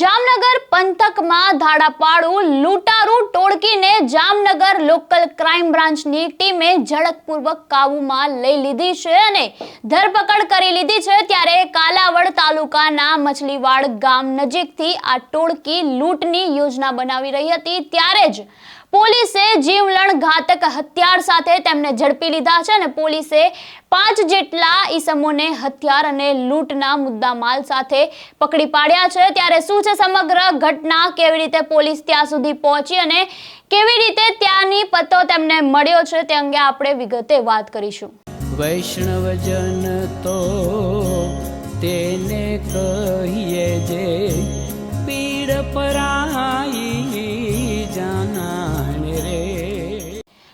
જામનગર પંથકમાં ધાડાપાડું લૂંટારૂ ટોળકીને જામનગર લોકલ ક્રાઇમ બ્રાન્ચની ટીમે ઝડપપૂર્વક કાબૂમાં લઈ લીધી છે અને ધરપકડ કરી લીધી છે ત્યારે કાલાવડ તાલુકાના મછલીવાડ ગામ નજીકથી આ ટોળકી લૂંટની યોજના બનાવી રહી હતી. ત્યારે જ પોલીસે જીવલણ ઘાતક હથિયાર સાથે તેમને ઝડપી લીધા છે અને પોલીસે પાંચ જેટલા ઈસમોને હથિયાર અને લૂંટના મુદ્દામાલ સાથે પકડી પાડ્યા છે. ત્યારે શું છે સમગ્ર ઘટના? કેવી રીતે પોલીસ ત્યાં સુધી પહોંચી અને કેવી રીતે ત્યાંની પત્તો તેમને મળ્યો છે તે અંગે આપણે વિગતે વાત કરીશું. વૈષ્ણવજન તો તેને કહીએ જે પીડ પરાઈ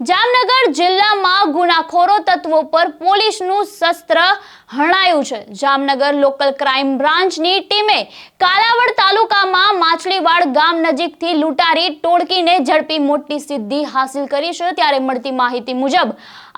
જામનગર જિલ્લામાં ગુનાખોરો તત્વો પર પોલીસનું શસ્ત્ર હણાયું છે. જામનગર લોકલ ક્રાઇમ બ્રાન્ચની ટીમે કાલાવડ તાલુકામાં માછલીવાડ ગામ નજીકથી લૂંટારી, ટોળકીને ઝડપી મોટી સિદ્ધિ હાંસિલ કરી છે. ત્યારે મળતી માહિતી મુજબ,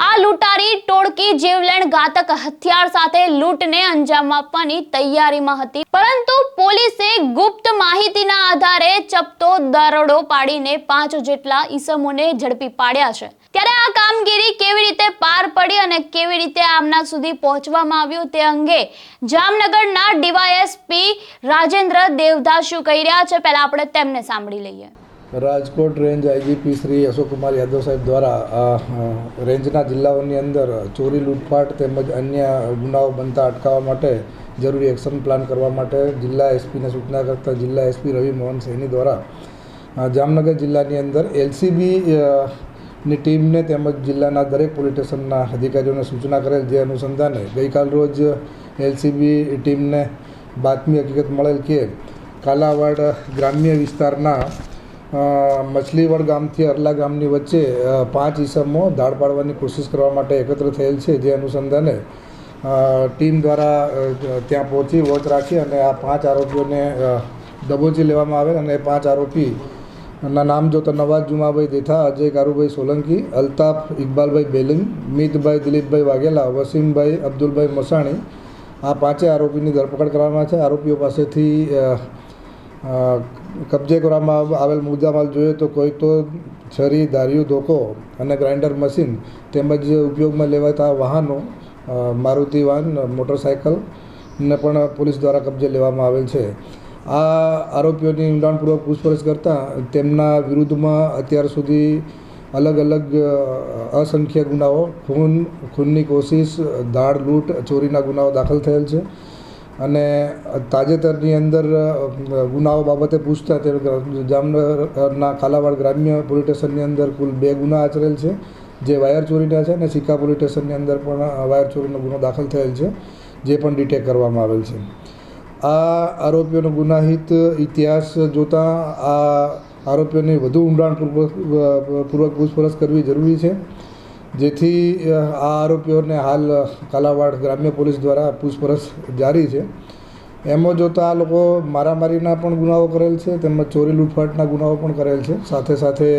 આ લૂંટારી, ટોળકી, જીવલેણ ઘાતક હથિયાર સાથે લૂંટને અંજામ આપવાની તૈયારીમાં હતી. પરંતુ પોલીસે ગુપ્ત માહિતીના આધારે ચપતો દરોડો પાડીને પાંચ જેટલા ઈસમોને ઝડપી પાડ્યા છે. ત્યારે આ કામગીરી કેવી રીતે પાર પડી અને કેવી રીતે આમના સુધી પહોંચવામાં આવ્યું તે અંગે જામનગરના ડીવાયએસપી રાજેન્દ્ર દેવદાસ શું કહી રહ્યા છે, પહેલા આપણે તેમને સાંભળી લઈએ. રાજકોટ રેન્જ આઈજીપી શ્રી અશોકકુમાર યાદવ સાહેબ દ્વારા રેન્જના જિલ્લાઓની અંદર ચોરી, લૂંટફાટ તેમજ અન્ય ગુનાઓ બનતા અટકાવવા માટે જરૂરી એક્શન પ્લાન કરવા માટે જિલ્લા એસપીને સૂચના કરતા જિલ્લા એસપી રવિ મોહન સૈની દ્વારા જામનગર જિલ્લાની અંદર એલસીબી ની ટીમને તેમજ જિલ્લાના દરેક પોલીસ સ્ટેશનના અધિકારીઓને સૂચના કરેલ જે અનુસંધાને ગઈકાલ રોજ એલસીબી ટીમને બાતમી હકીકત મળેલ કે કાલાવાડ ગ્રામ્ય વિસ્તારના મછલીવડ ગામથી અરલા ગામની વચ્ચે પાંચ ઈસમો દાળ પાડવાની કોશિશ કરવા માટે એકત્ર થયેલ છે જે અનુસંધાને ટીમ દ્વારા ત્યાં પહોંચી વોચ રાખી અને આ પાંચ આરોપીઓને દબોચી લેવામાં આવેલ અને પાંચ આરોપી ના નામ જોતા નવાજ જુમાભાઈ દેથા અજય કારુભાઈ સોલંકી, અલ્તાફ ઇકબાલભાઈ બેલિંગ, મિતભાઈ દિલીપભાઈ વાઘેલા, વસીમભાઈ અબ્દુલભાઈ મસાણી, આ પાંચે આરોપીની ધરપકડ કરવામાં છે. આરોપીઓ પાસેથી કબજે કરવામાં આવ- આવેલ મુદ્દામાલ જોઈએ તો કોઈ તો છરી ધાર્યું ધોકો અને ગ્રાઇન્ડર મશીન તેમજ ઉપયોગમાં લેવાતા વાહનો મારુતિ વાહન મોટરસાયકલ ને પણ પોલીસ દ્વારા કબજે લેવામાં આવેલ છે. આ આરોપીઓની ઊંડાણપૂર્વક પૂછપરછ કરતાં તેમના વિરુદ્ધમાં અત્યાર સુધી અલગ અલગ અસંખ્ય ગુનાઓ, ખૂન, ખૂનની કોશિશ દાળ લૂંટ, ચોરીના ગુનાઓ દાખલ થયેલ છે. અને તાજેતરની અંદર ગુનાઓ બાબતે પૂછતા તે જામનગરના કાલાવાડ ગ્રામ્ય પોલીસ સ્ટેશનની અંદર કુલ બે ગુના આચરેલ છે, જે વાયર ચોરીના છે અને સિક્કા પોલીસ સ્ટેશનની અંદર પણ વાયર ચોરીનો ગુનો દાખલ થયેલ છે, જે પણ ડિટેક કરવામાં આવેલ છે. આ આરોપીઓનો ગુનાહિત ઇતિહાસ જોતાં આ આરોપીઓની વધુ ઊંડાણપૂર્વક પૂર્વક પૂછપરછ કરવી જરૂરી છે. જેથી આ આરોપીઓને હાલ કાલાવાડ ગ્રામ્ય પોલીસ દ્વારા પૂછપરછ જારી છે. એમાં જોતાં આ લોકો મારામારીના પણ ગુનાઓ કરેલ છે, તેમજ ચોરી લૂંટફાટના ગુનાઓ પણ કરેલ છે. સાથે સાથે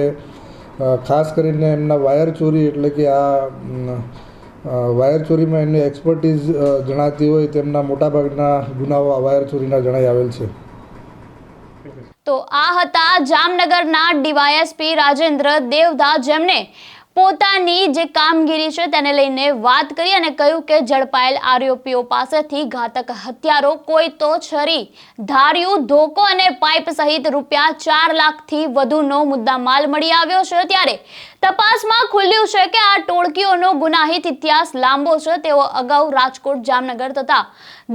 ખાસ કરીને એમના વાયર ચોરી એટલે કે આ વાયર ચોરીમાં એમની એક્સપર્ટીઝ જણાતી હોય તેમના મોટાભાગના ગુનાઓ આ વાયર ચોરીના જણાઈ આવેલ છે. તો આ હતા જામનગરના ડીવાયએસપી રાજેન્દ્ર દેવદા, જેમને પોતાની જે કામગીરી છે તેને લઈને વાત કરી અને કહ્યું કે ઝડપાયેલ આરોપીઓ પાસેથી ઘાતક હથિયારો, કોઈ તો છરી ધાર્યું ધોકો અને પાઇપ સહિત રૂપિયા ચાર લાખથી વધુનો મુદ્દામાલ મળી આવ્યો છે. ત્યારે તપાસમાં ખુલ્યું છે કે આ ટોળકીઓનો ગુનાહિત ઇતિહાસ લાંબો છે. તેઓ અગાઉ રાજકોટ, જામનગર તથા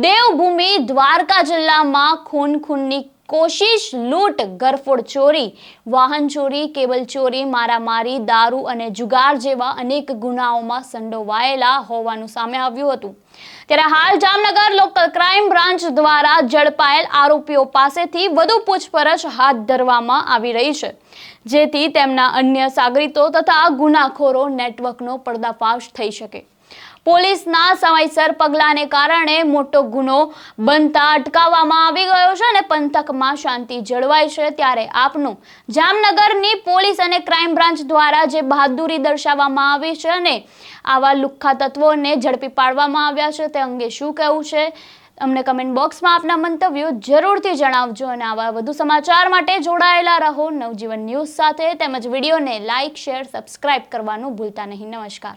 દેવભૂમિ દ્વારકા જિલ્લામાં ખૂન, ખૂનની કોશિશ, લૂંટ ગરફોડ ચોરી, વાહન ચોરી, કેબલ ચોરી, મારામારી, દારૂ અને જુગાર જેવા અનેક ગુનાઓમાં સંડોવાયેલા હોવાનું સામે આવ્યું હતું. ત્યારે હાલ જામનગર લોકલ ક્રાઇમ બ્રાન્ચ દ્વારા ઝડપાયેલ આરોપીઓ પાસેથી વધુ પૂછપરછ હાથ ધરવામાં આવી રહી છે. જેથી તેમના અન્ય સાગરીતો તથા ગુનાખોરો નેટવર્કનો પર્દાફાશ થઈ શકે. પોલીસના સમયસર પગલાંને કારણે મોટો ગુનો બનતા અટકાવવામાં આવી ગયો છે અને પંથકમાં શાંતિ જળવાય છે ત્યારે આપનું જામનગરની પોલીસ અને ક્રાઇમ બ્રાન્ચ દ્વારા જે બહાદુરી દર્શાવવામાં આવી છે અને આવા લુખ્ખા તત્વોને ઝડપી પાડવામાં આવ્યા છે તે અંગે શું કહેવું છે, અમને કમેન્ટ બોક્સમાં આપના મંતવ્યો જરૂરથી જણાવજો અને આવા વધુ સમાચાર માટે જોડાયેલા રહો નવજીવન ન્યૂઝ સાથે તેમજ વિડીયોને લાઇક શેર સબસ્ક્રાઇબ કરવાનું ભૂલતા નહીં. નમસ્કાર.